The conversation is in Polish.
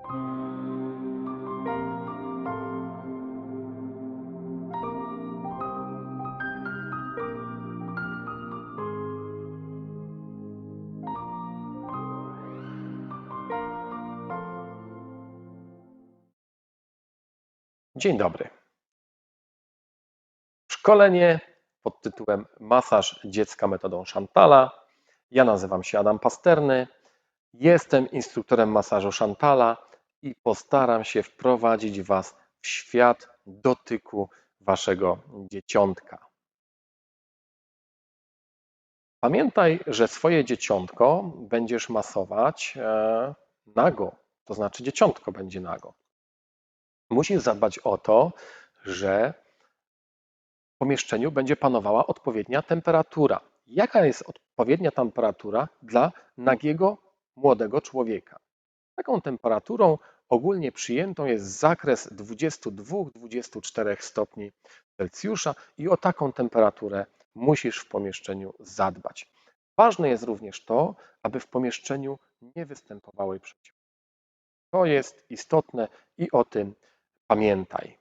Dzień dobry. Szkolenie pod tytułem Masaż dziecka metodą Chantala. Ja nazywam się Adam Pasterny. Jestem instruktorem masażu Chantala i postaram się wprowadzić Was w świat dotyku Waszego dzieciątka. Pamiętaj, że swoje dzieciątko będziesz masować e, nago, to znaczy dzieciątko będzie nago. Musisz zadbać o to, że w pomieszczeniu będzie panowała odpowiednia temperatura. Jaka jest odpowiednia temperatura dla nagiego młodego człowieka? Taką temperaturą ogólnie przyjętą jest zakres 22-24 stopni Celsjusza i o taką temperaturę musisz w pomieszczeniu zadbać. Ważne jest również to, aby w pomieszczeniu nie występowały przeciwności. To jest istotne i o tym pamiętaj.